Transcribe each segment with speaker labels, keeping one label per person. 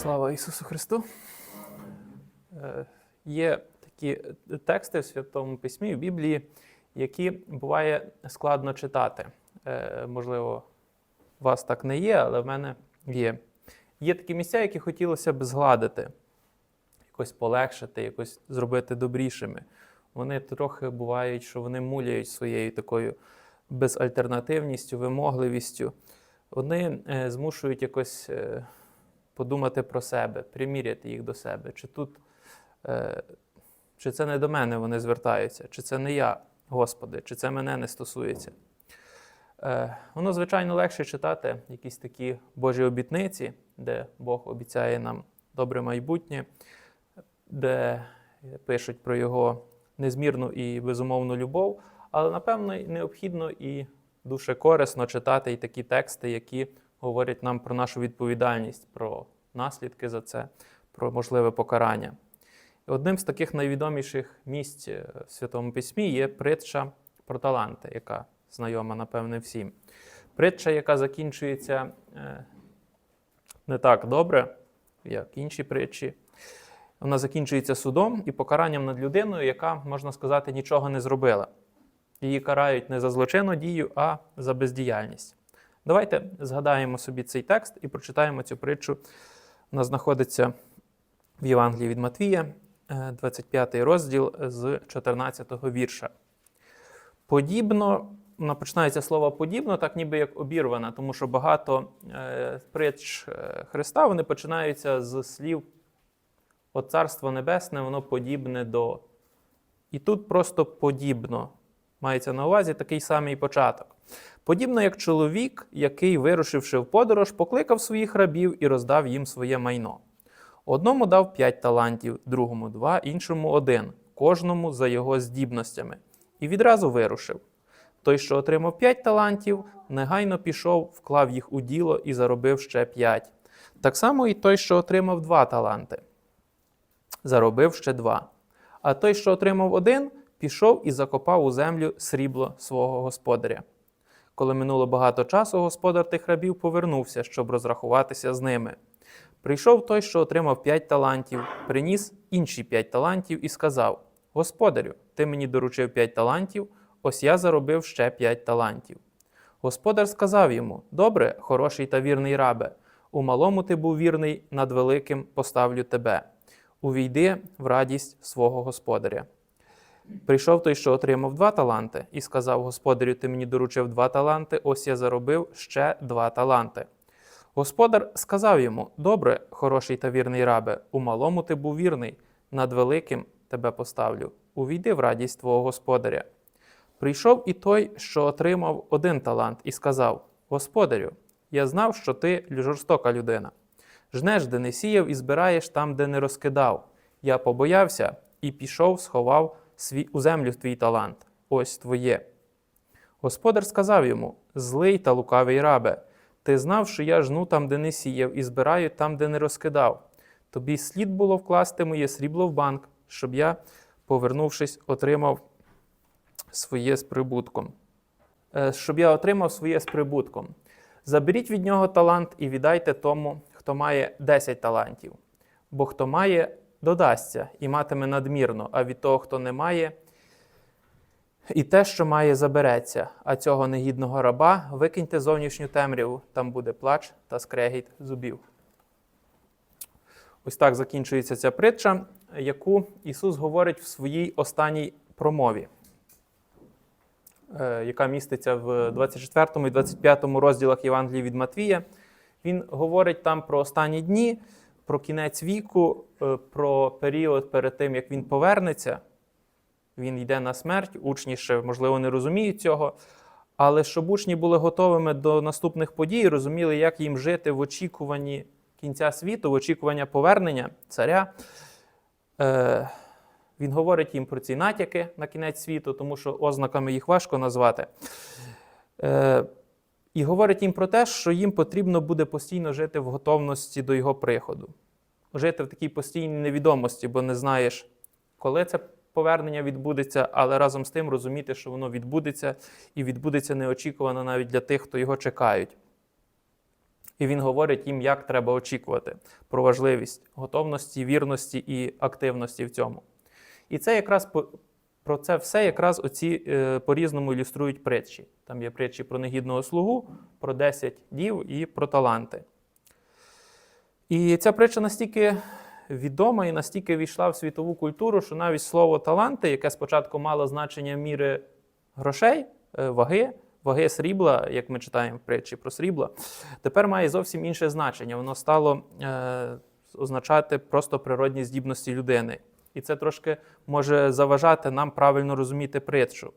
Speaker 1: Слава Ісусу Христу. Е, Є такі тексти в Святому Письмі в Біблії, які буває складно читати. Е, Можливо, у вас так не є, але в мене є. Є такі місця, які хотілося б згладити, якось полегшити, якось зробити добрішими. Вони трохи бувають, що вони муляють своєю такою безальтернативністю, вимогливістю. Вони е, змушують якось е, подумати про себе, приміряти їх до себе. Чи тут, е, чи це не до мене вони звертаються, чи це не я, Господи, чи це мене не стосується. Е, воно, звичайно, легше читати якісь такі Божі обітниці, де Бог обіцяє нам добре майбутнє, де пишуть про Його незмірну і безумовну любов, але, напевно, необхідно і дуже корисно читати і такі тексти, які говорять нам про нашу відповідальність, про наслідки за це, про можливе покарання. І одним з таких найвідоміших місць е, в Святому Письмі є притча про таланти, яка знайома, напевне, всім. Притча, яка закінчується е, не так добре, як інші притчі. Вона закінчується судом і покаранням над людиною, яка, можна сказати, нічого не зробила. Її карають не за злочинну дію, а за бездіяльність. Давайте згадаємо собі цей текст і прочитаємо цю притчу. Вона знаходиться в Євангелії від Матвія, е, 25 розділ з 14 вірша. Подібно, вона починається слово подібно, так ніби як обірвана, тому що багато е, притч е, Христа вони починаються з слів От Царство Небесне, воно подібне до. І тут просто подібно. Мається на увазі такий самий початок. Подібно як чоловік, який, вирушивши в подорож, покликав своїх рабів і роздав їм своє майно. Одному дав п'ять талантів, другому два, іншому один, кожному за його здібностями, і відразу вирушив. Той, що отримав п'ять талантів, негайно пішов, вклав їх у діло і заробив ще п'ять. Так само і той, що отримав два таланти, заробив ще два. А той, що отримав один, пішов і закопав у землю срібло свого господаря. Коли минуло багато часу, господар тих рабів повернувся, щоб розрахуватися з ними. Прийшов той, що отримав п'ять талантів, приніс інші п'ять талантів і сказав: Господарю, ти мені доручив п'ять талантів, ось я заробив ще п'ять талантів. Господар сказав йому: Добре, хороший та вірний рабе, у малому ти був вірний, над великим поставлю тебе. Увійди в радість свого господаря. Прийшов той, що отримав два таланти, і сказав: Господарю, ти мені доручив два таланти, ось я заробив ще два таланти. Господар сказав йому: Добре, хороший та вірний рабе, у малому ти був вірний, над великим тебе поставлю. Увійди в радість твого господаря. Прийшов і той, що отримав один талант, і сказав: Господарю, я знав, що ти жорстока людина. Жнеш, де не сіяв, і збираєш там, де не розкидав. Я побоявся і пішов, сховав свій, у землю твій талант. Ось твоє. Господар сказав йому: Злий та лукавий рабе, ти знав, що я жну там, де не сіяв, і збираю там, де не розкидав. Тобі слід було вкласти моє срібло в банк, щоб я, повернувшись, отримав своє з прибутком. Е, Щоб я отримав своє з прибутком. Заберіть від нього талант і віддайте тому, хто має 10 талантів. Бо хто має, додасться і матиме надмірно, а від того, хто не має, і те, що має, забереться, а цього негідного раба викиньте зовнішню темряву, там буде плач та скрегіт зубів. Ось так закінчується ця притча, яку Ісус говорить в своїй останній промові, е, яка міститься в 24 і 25 розділах Євангелії від Матвія. Він говорить там про останні дні, про кінець віку, е, про період перед тим, як він повернеться. Він йде на смерть, учні ще, можливо, не розуміють цього. Але щоб учні були готовими до наступних подій, розуміли, як їм жити в очікуванні кінця світу, в очікуванні повернення царя. Е, Він говорить їм про ці натяки на кінець світу, тому що ознаками їх важко назвати. Е, І говорить їм про те, що їм потрібно буде постійно жити в готовності до його приходу. Жити в такій постійній невідомості, бо не знаєш, коли це повернення відбудеться, але разом з тим розуміти, що воно відбудеться, і відбудеться неочікувано навіть для тих, хто його чекають. І він говорить їм, як треба очікувати, про важливість готовності, вірності і активності в цьому. І це якраз про це все якраз оці е, по-різному ілюструють притчі. Там є притчі про негідного слугу, про 10 дів і про таланти. І ця притча настільки відома і настільки війшла в світову культуру, що навіть слово таланти, яке спочатку мало значення міри грошей, е, ваги, ваги срібла, як ми читаємо в притчі про срібла, тепер має зовсім інше значення. Воно стало е, означати просто природні здібності людини. І це трошки може заважати нам правильно розуміти притчу.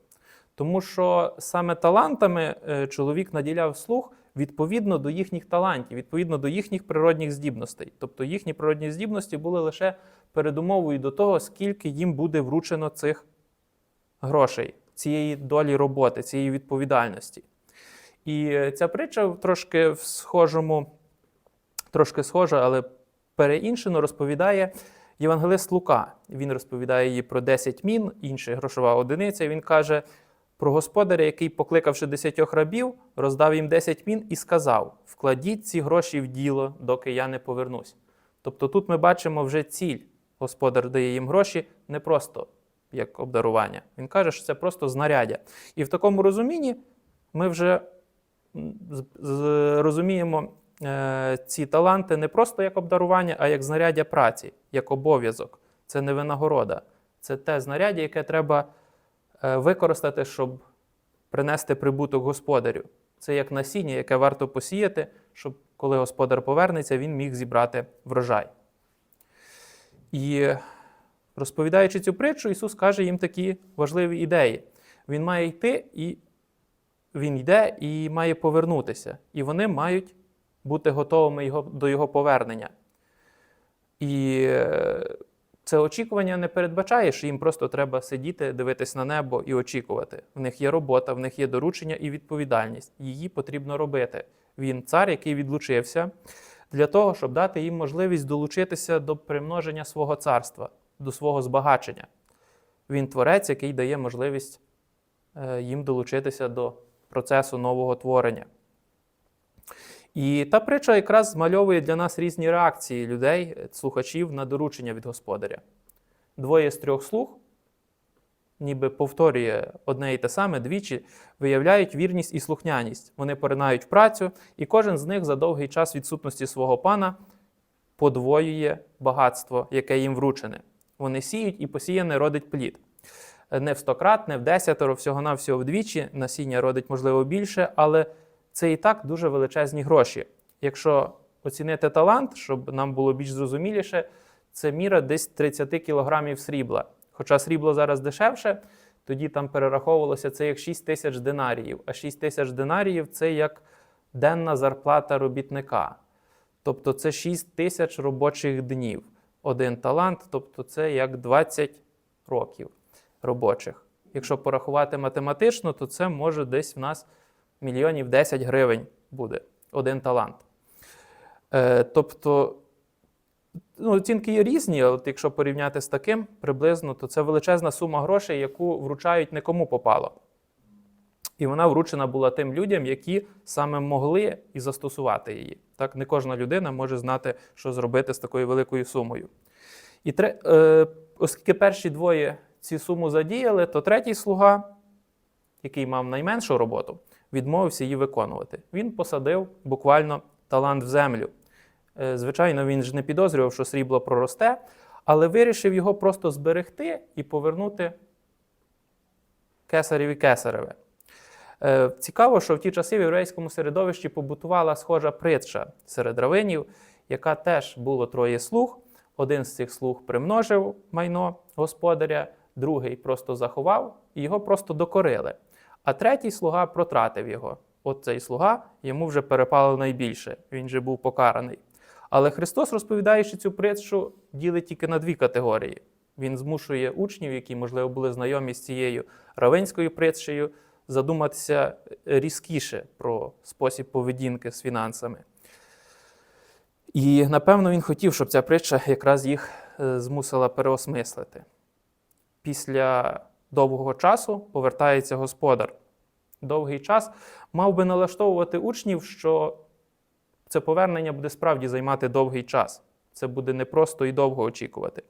Speaker 1: Тому що саме талантами е, чоловік наділяв слух відповідно до їхніх талантів, відповідно до їхніх природних здібностей. Тобто їхні природні здібності були лише передумовою до того, скільки їм буде вручено цих грошей, цієї долі роботи, цієї відповідальності. І е, ця притча трошки в схожому, трошки схожа, але переіншено розповідає Євангелист Лука. Він розповідає її про 10 мін, інша грошова одиниця. Він каже про господаря, який, покликавши десятьох рабів, роздав їм 10 мін і сказав: Вкладіть ці гроші в діло, доки я не повернусь. Тобто тут ми бачимо вже ціль. Господар дає їм гроші не просто як обдарування. Він каже, що це просто знаряддя. І в такому розумінні ми вже розуміємо ці таланти не просто як обдарування, а як знаряддя праці, як обов'язок. Це не винагорода. Це те знаряддя, яке треба е, використати, щоб принести прибуток господарю. Це як насіння, яке варто посіяти, щоб коли господар повернеться, він міг зібрати врожай. І розповідаючи цю притчу, Ісус каже їм такі важливі ідеї. Він має йти і він йде і має повернутися. І вони мають бути готовими його, до його повернення. І е, це очікування не передбачає, що їм просто треба сидіти, дивитись на небо і очікувати. В них є робота, в них є доручення і відповідальність. Її потрібно робити. Він цар, який відлучився для того, щоб дати їм можливість долучитися до примноження свого царства, до свого збагачення. Він творець, який дає можливість е, їм долучитися до процесу нового творення. І та притча якраз змальовує для нас різні реакції людей, слухачів на доручення від господаря. Двоє з трьох слуг, ніби повторює одне і те саме двічі, виявляють вірність і слухняність. Вони поринають працю, і кожен з них за довгий час відсутності свого пана подвоює багатство, яке їм вручене. Вони сіють і посіяне родить плід. Не в стократ, не в десятеро, всього-навсього вдвічі. Насіння родить, можливо, більше, але це і так дуже величезні гроші. Якщо оцінити талант, щоб нам було більш зрозуміліше, це міра десь 30 кілограмів срібла. Хоча срібло зараз дешевше, тоді там перераховувалося це як 6 тисяч динаріїв. А 6 тисяч динаріїв це як денна зарплата робітника. Тобто це 6 тисяч робочих днів. Один талант, тобто це як 20 років робочих. Якщо порахувати математично, то це може десь в нас мільйонів 10 гривень буде один талант. Е, тобто, ну, оцінки є різні, от якщо порівняти з таким приблизно, то це величезна сума грошей, яку вручають не кому попало. І вона вручена була тим людям, які саме могли і застосувати її. Так, не кожна людина може знати, що зробити з такою великою сумою. І тре, е, оскільки перші двоє цю суму задіяли, то третій слуга, який мав найменшу роботу, відмовився її виконувати. Він посадив буквально талант в землю. Е, Звичайно, він ж не підозрював, що срібло проросте, але вирішив його просто зберегти і повернути кесареві кесареве. Е, Цікаво, що в ті часи в єврейському середовищі побутувала схожа притча серед равинів, яка теж було троє слуг. Один з цих слуг примножив майно господаря, другий просто заховав і його просто докорили. А третій слуга протратив його. От цей слуга йому вже перепало найбільше, він же був покараний. Але Христос, розповідаючи цю притчу, ділить тільки на дві категорії. Він змушує учнів, які, можливо, були знайомі з цією равенською притчею, задуматися різкіше про спосіб поведінки з фінансами. І напевно він хотів, щоб ця притча якраз їх е, змусила переосмислити. Після довгого часу повертається господар. Довгий час мав би налаштовувати учнів, що це повернення буде справді займати довгий час. Це буде непросто і довго очікувати.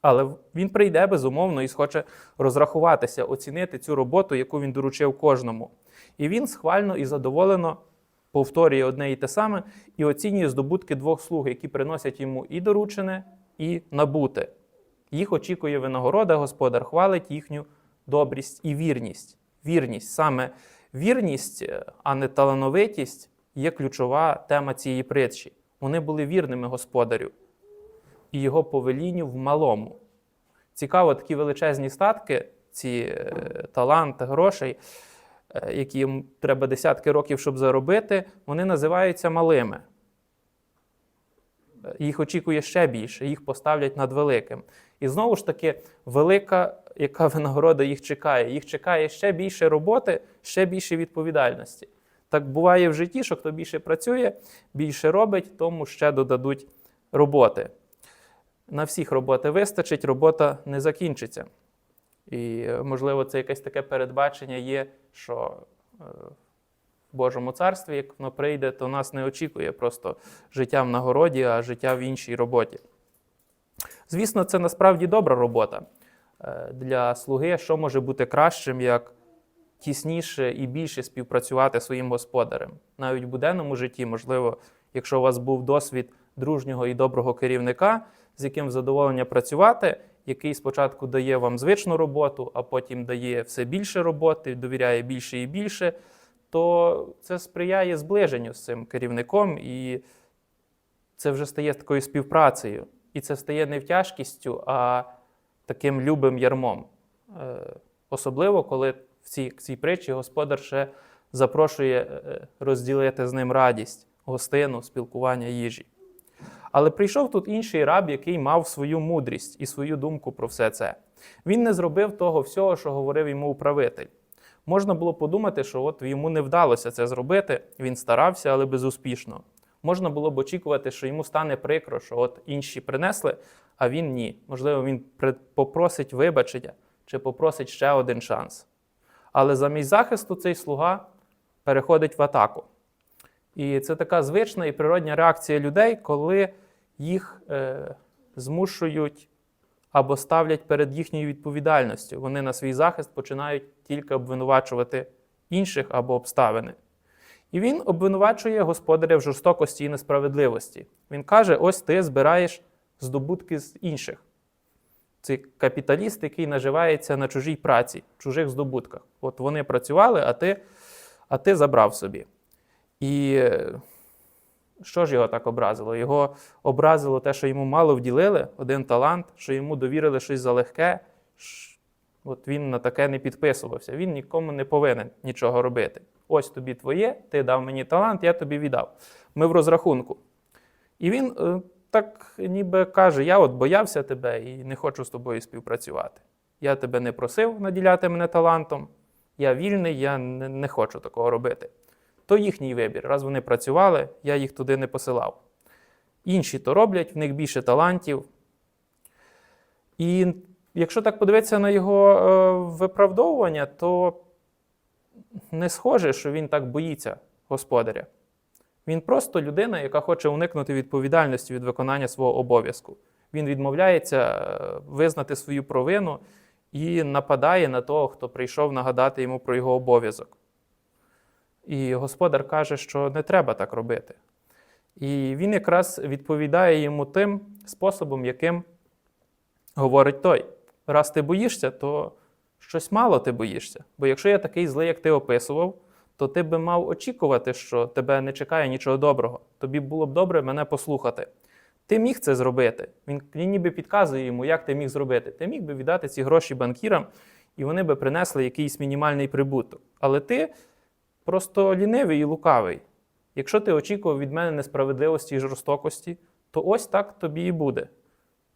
Speaker 1: Але він прийде безумовно і схоче розрахуватися, оцінити цю роботу, яку він доручив кожному. І він схвально і задоволено повторює одне і те саме і оцінює здобутки двох слуг, які приносять йому і доручене, і набуте. Їх очікує винагорода, господар хвалить їхню добрість і вірність. Вірність, саме вірність, е, а не талановитість, є ключова тема цієї притчі. Вони були вірними господарю і його повелінню в малому. Цікаво, такі величезні статки, ці е, таланти, грошей, е, які їм треба десятки років, щоб заробити, вони називаються малими. Їх очікує ще більше, їх поставлять над великим. І знову ж таки, велика, яка винагорода їх чекає. Їх чекає ще більше роботи, ще більше відповідальності. Так буває в житті, що хто більше працює, більше робить, тому ще додадуть роботи. На всіх роботи вистачить, робота не закінчиться. І, е, можливо, це якесь таке передбачення є, що е, Божому царстві, як воно прийде, то нас не очікує просто життя в нагороді, а життя в іншій роботі. Звісно, це насправді добра робота Е, для слуги, що може бути кращим, як тісніше і більше співпрацювати своїм господарем. Навіть в буденному житті, можливо, якщо у вас був досвід дружнього і доброго керівника, з яким задоволення працювати, який спочатку дає вам звичну роботу, а потім дає все більше роботи, довіряє більше і більше, то це сприяє зближенню з цим керівником, і це вже стає такою співпрацею. І це стає не тяжкістю, а таким любим ярмом. Е, Особливо, коли в цій, цій притчі господар ще запрошує е, розділити з ним радість, гостину, спілкування їжі. Але прийшов тут інший раб, який мав свою мудрість і свою думку про все це. Він не зробив того всього, що говорив йому управитель. Можна було подумати, що от йому не вдалося це зробити, він старався, але безуспішно. Можна було б очікувати, що йому стане прикро, що от інші принесли, а він ні. Можливо, він попросить вибачення чи попросить ще один шанс. Але замість захисту цей слуга переходить в атаку. І це така звична і природня реакція людей, коли їх е, змушують або ставлять перед їхньою відповідальністю. Вони на свій захист починають тільки обвинувачувати інших або обставини. І він обвинувачує господаря в жорстокості і несправедливості. Він каже: ось ти збираєш здобутки з інших. Це капіталіст, який наживається на чужій праці, чужих здобутках. От вони працювали, а ти, а ти забрав собі. І е, що ж його так образило? Його образило те, що йому мало вділили, один талант, що йому довірили щось залегке. От він на таке не підписувався. Він нікому не повинен нічого робити. Ось тобі твоє, ти дав мені талант, я тобі віддав. Ми в розрахунку. І він е, так ніби каже: Я от боявся тебе і не хочу з тобою співпрацювати. Я тебе не просив наділяти мене талантом, я вільний, я не, не хочу такого робити. То їхній вибір. Раз вони працювали, я їх туди не посилав. Інші то роблять, в них більше талантів. І якщо так подивитися на його е, виправдовування, то не схоже, що він так боїться господаря. Він просто людина, яка хоче уникнути відповідальності від виконання свого обов'язку. Він відмовляється е, визнати свою провину і нападає на того, хто прийшов нагадати йому про його обов'язок. І господар каже, що не треба так робити. І він якраз відповідає йому тим способом, яким говорить той: раз ти боїшся, то щось мало ти боїшся. Бо якщо я такий злий, як ти описував, то ти би мав очікувати, що тебе не чекає нічого доброго. Тобі було б добре мене послухати. Ти міг це зробити. Він, ніби підказує йому, як ти міг зробити. Ти міг би віддати ці гроші банкірам, і вони би принесли якийсь мінімальний прибуток. Але ти просто лінивий і лукавий. Якщо ти очікував від мене несправедливості і жорстокості, то ось так тобі і буде.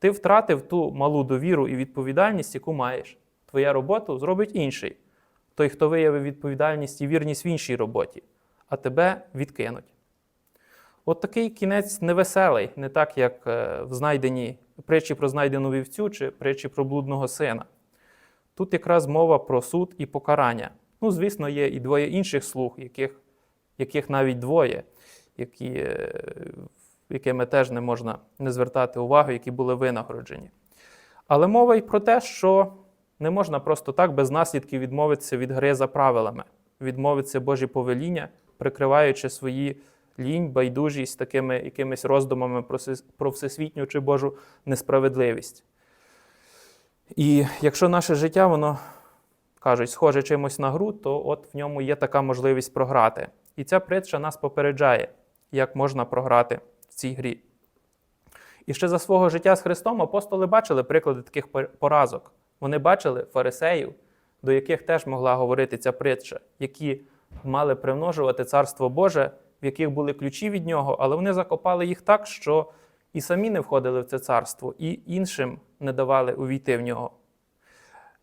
Speaker 1: Ти втратив ту малу довіру і відповідальність, яку маєш. Твоя роботу зробить інший. Той, хто виявив відповідальність і вірність в іншій роботі, а тебе відкинуть. От такий кінець невеселий, не так, як е, в знайденій притчі про знайдену вівцю чи притчі про блудного сина. Тут якраз мова про суд і покарання. Ну, звісно, є і двоє інших слуг, яких, яких навіть двоє. які, е, якими теж не можна не звертати увагу, які були винагороджені. Але мова й про те, що не можна просто так без наслідків відмовитися від гри за правилами, відмовитися Божі повеління, прикриваючи свої лінь, байдужість такими якимись роздумами про всесвітню чи Божу несправедливість. І якщо наше життя, воно кажуть, схоже чимось на гру, то от в ньому є така можливість програти. І ця притча нас попереджає, як можна програти цій грі. І ще за свого життя з Христом апостоли бачили приклади таких поразок. Вони бачили фарисеїв, до яких теж могла говорити ця притча, які мали примножувати Царство Боже, в яких були ключі від нього, але вони закопали їх так, що і самі не входили в це царство, і іншим не давали увійти в нього.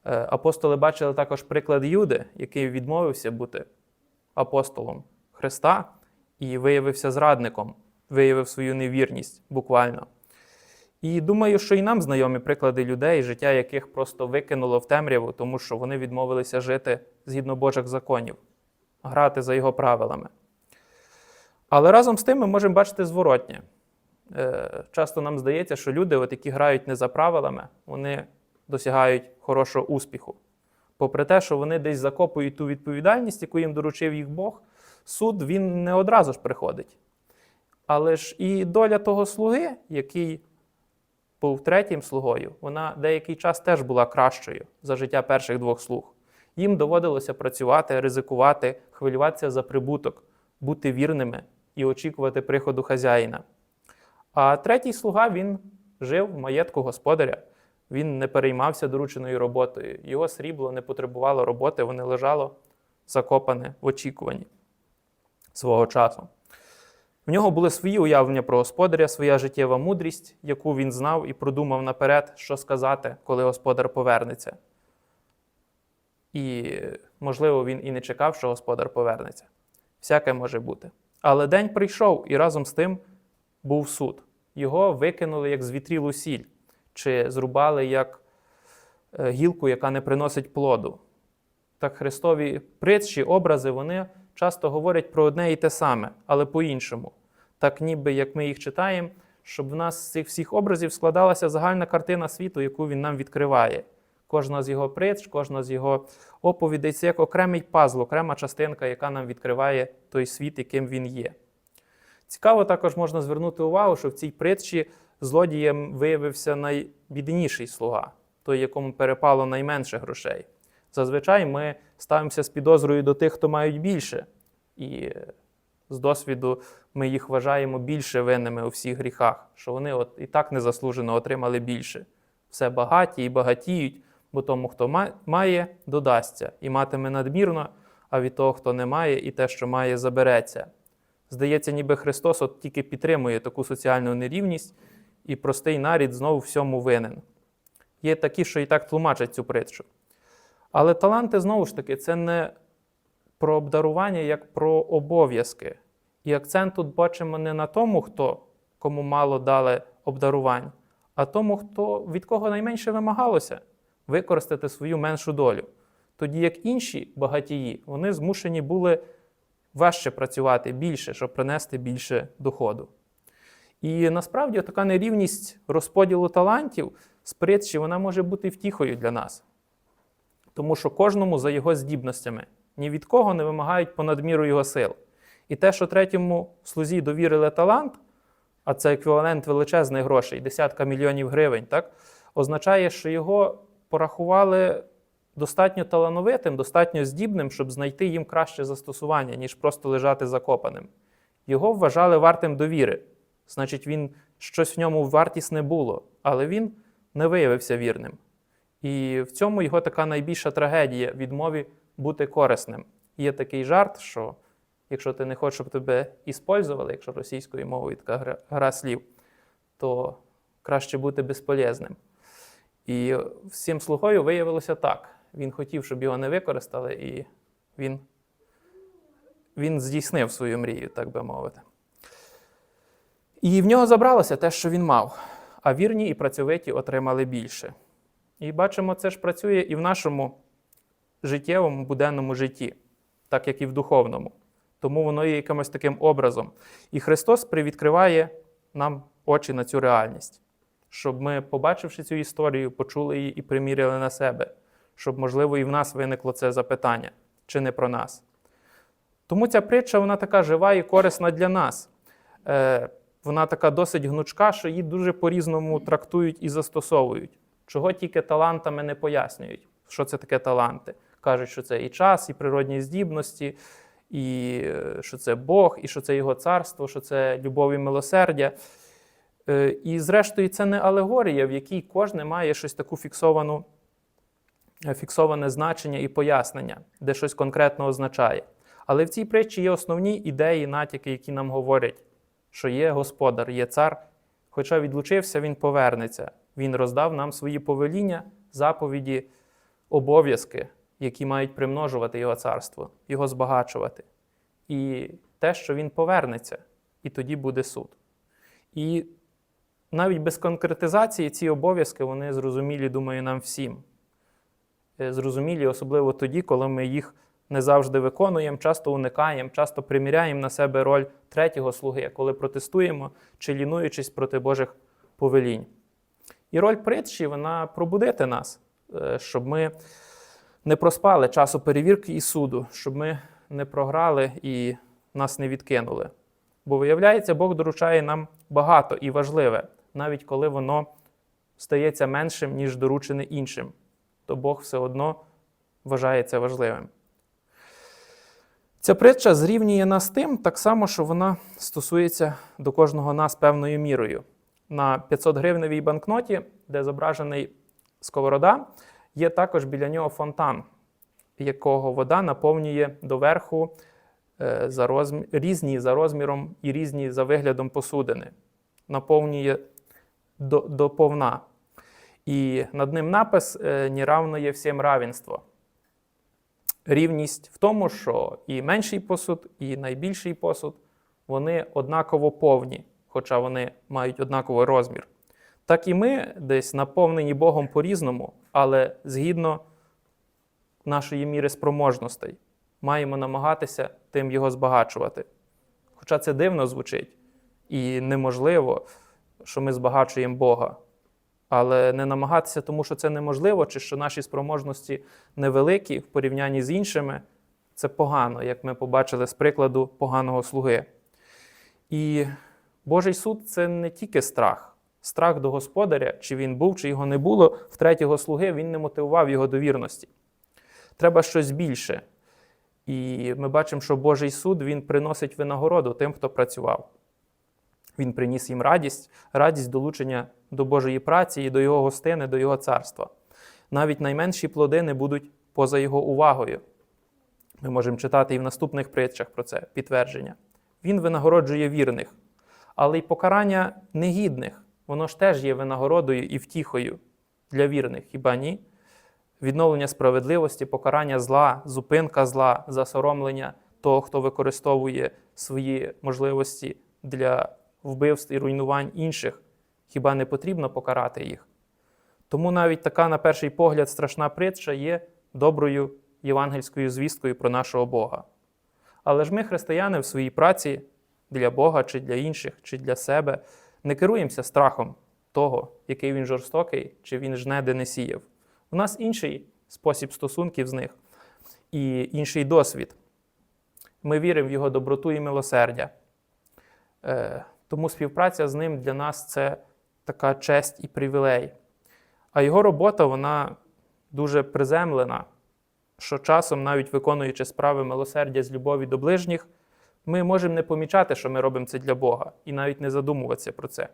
Speaker 1: Е, Апостоли бачили також приклад Юди, який відмовився бути апостолом Христа і виявився зрадником, виявив свою невірність буквально. І думаю, що і нам знайомі приклади людей, життя яких просто викинуло в темряву, тому що вони відмовилися жити згідно Божих законів, грати за його правилами. Але разом з тим ми можемо бачити зворотнє. Е, Часто нам здається, що люди, от, які грають не за правилами, вони досягають хорошого успіху. Попри те, що вони десь закопують ту відповідальність, яку їм доручив їх Бог, суд він не одразу ж приходить. Але ж і доля того слуги, який був третім слугою, вона деякий час теж була кращою за життя перших двох слуг. Їм доводилося працювати, ризикувати, хвилюватися за прибуток, бути вірними і очікувати приходу хазяїна. А третій слуга він жив в маєтку господаря. Він не переймався дорученою роботою. Його срібло не потребувало роботи, воно лежало закопане в очікуванні свого часу. В нього були свої уявлення про господаря, своя життєва мудрість, яку він знав і продумав наперед, що сказати, коли господар повернеться. І, можливо, він і не чекав, що господар повернеться. Всяке може бути. Але день прийшов, і разом з тим був суд. Його викинули як звітрілу сіль, чи зрубали як е, гілку, яка не приносить плоду. Так Христові притчі, образи, вони часто говорять про одне і те саме, але по-іншому. Так ніби як ми їх читаємо, щоб в нас з цих всіх образів складалася загальна картина світу, яку він нам відкриває. Кожна з його притч, кожна з його оповідей це як окремий пазл, окрема частинка, яка нам відкриває той світ, яким він є. Цікаво також можна звернути увагу, що в цій притчі злодієм виявився найбідніший слуга, той, якому перепало найменше грошей. Зазвичай ми ставимося з підозрою до тих, хто мають більше, і з досвіду ми їх вважаємо більше винними у всіх гріхах, що вони от і так незаслужено отримали більше. Все багаті і багатіють, бо тому, хто має, додасться, і матиме надмірно, а від того, хто не має, і те, що має, забереться. Здається, ніби Христос от тільки підтримує таку соціальну нерівність, і простий нарід знову всьому винен. Є такі, що і так тлумачать цю притчу. Але таланти, знову ж таки, це не про обдарування, як про обов'язки. І акцент тут бачимо не на тому, хто кому мало дали обдарувань, а тому, хто, від кого найменше вимагалося використати свою меншу долю. Тоді як інші багатії, вони змушені були важче працювати більше, щоб принести більше доходу. І насправді така нерівність розподілу талантів з притчі вона може бути втіхою для нас. Тому що кожному за його здібностями ні від кого не вимагають понад міру його сил. І те, що третьому слузі довірили талант, а це еквівалент величезних грошей, десятка мільйонів гривень, так, означає, що його порахували достатньо талановитим, достатньо здібним, щоб знайти їм краще застосування, ніж просто лежати закопаним. Його вважали вартим довіри. Значить, він щось в ньому вартість не було, але він не виявився вірним. І в цьому його така найбільша трагедія відмові бути корисним. Є такий жарт, що якщо ти не хочеш, щоб тебе іспользували, якщо російською мовою така гра, гра слів, то краще бути безполезним. І цим слугою виявилося так. Він хотів, щоб його не використали, і він, він здійснив свою мрію, так би мовити. І в нього забралося те, що він мав, а вірні і працьовиті отримали більше. І бачимо, це ж працює і в нашому життєвому буденному житті, так як і в духовному. Тому воно є якимось таким образом. І Христос привідкриває нам очі на цю реальність, щоб ми, побачивши цю історію, почули її і приміряли на себе, щоб, можливо, і в нас виникло це запитання, чи не про нас. Тому ця притча вона така жива і корисна для нас. Е, вона така досить гнучка, що її дуже по-різному трактують і застосовують. Чого тільки талантами не пояснюють, що це таке таланти. Кажуть, що це і час, і природні здібності, і е, що це Бог, і що це Його царство, що це любов і милосердя. Е, І, зрештою, це не алегорія, в якій кожне має щось таку фіксовану, е, фіксоване значення і пояснення, де щось конкретно означає. Але в цій притчі є основні ідеї, натяки, які нам говорять, що є господар, є цар. Хоча відлучився, він повернеться. Він роздав нам свої повеління, заповіді, обов'язки, які мають примножувати його царство, його збагачувати. І те, що він повернеться, і тоді буде суд. І навіть без конкретизації ці обов'язки вони зрозумілі, думаю, нам всім. Е, Зрозумілі, особливо тоді, коли ми їх не завжди виконуємо, часто уникаємо, часто приміряємо на себе роль третього слуги, коли протестуємо чи лінуючись проти Божих повелінь. І роль притчі вона пробудити нас, е, щоб ми не проспали часу перевірки і суду, щоб ми не програли і нас не відкинули. Бо, виявляється, Бог доручає нам багато і важливе, навіть коли воно стається меншим, ніж доручене іншим, то Бог все одно вважає це важливим. Ця притча зрівнює нас тим, так само, що вона стосується до кожного нас певною мірою. На 500 гривневій банкноті, де зображений сковорода, є також біля нього фонтан, якого вода наповнює доверху е, за розмі... різні за розміром і різні за виглядом посудини, наповнює до, до повна. І над ним напис е, «Не равно є всім равенство. Рівність в тому, що і менший посуд, і найбільший посуд вони однаково повні, хоча вони мають однаковий розмір. Так і ми десь наповнені Богом по-різному, але згідно нашої міри спроможностей, маємо намагатися тим його збагачувати. Хоча це дивно звучить і неможливо, що ми збагачуємо Бога. Але не намагатися, тому що це неможливо, чи що наші спроможності невеликі в порівнянні з іншими, це погано, як ми побачили з прикладу поганого слуги. І Божий суд це не тільки страх. Страх до господаря, чи він був, чи його не було, в третього слуги він не мотивував його до вірності. Треба щось більше. І ми бачимо, що Божий суд він приносить винагороду тим, хто працював. Він приніс їм радість, радість долучення до Божої праці і до Його гостини, до Його царства. Навіть найменші плоди не будуть поза Його увагою. Ми можемо читати і в наступних притчах про це підтвердження. Він винагороджує вірних, але й покарання негідних, воно ж теж є винагородою і втіхою для вірних, хіба ні? Відновлення справедливості, покарання зла, зупинка зла, засоромлення того, хто використовує свої можливості для вбивств і руйнувань інших, хіба не потрібно покарати їх? Тому навіть така, на перший погляд, страшна притча є доброю євангельською звісткою про нашого Бога. Але ж ми, християни, в своїй праці для Бога чи для інших, чи для себе, не керуємося страхом того, який він жорстокий, чи він жне, де не сіяв. У нас інший спосіб стосунків з них і інший досвід. Ми віримо в його доброту і милосердя. Е, тому співпраця з ним для нас це така честь і привілей. А його робота вона дуже приземлена, що часом, навіть виконуючи справи милосердя з любові до ближніх, ми можемо не помічати, що ми робимо це для Бога, і навіть не задумуватися про це.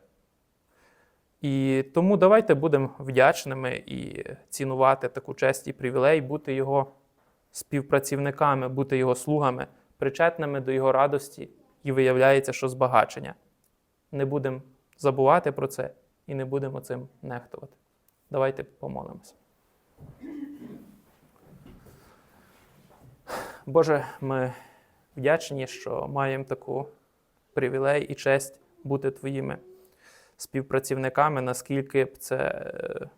Speaker 1: І тому давайте будемо вдячними і цінувати таку честь і привілей, бути його співпрацівниками, бути його слугами, причетними до його радості, і виявляється, що збагачення. Не будемо забувати про це і не будемо цим нехтувати. Давайте помолимося. Боже, ми вдячні, що маємо таку привілей і честь бути Твоїми співпрацівниками, наскільки б це е,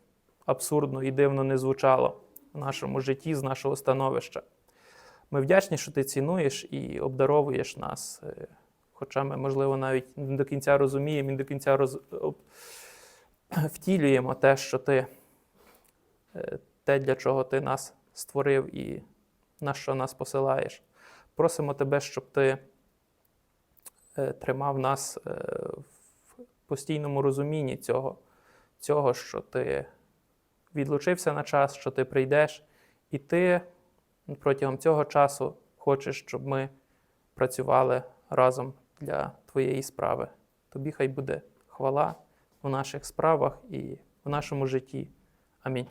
Speaker 1: абсурдно і дивно не звучало в нашому житті з нашого становища. Ми вдячні, що ти цінуєш і обдаровуєш нас. е, Хоча ми, можливо, навіть не до кінця розуміємо і не до кінця роз... втілюємо те, що ти, е, те, для чого ти нас створив і на що нас посилаєш. Просимо тебе, щоб ти е, тримав нас е, в постійному розумінні цього, цього, що ти відлучився на час, що ти прийдеш, і ти протягом цього часу хочеш, щоб ми працювали разом для твоєї справи. Тобі хай буде хвала у наших справах і в нашому житті. Амінь.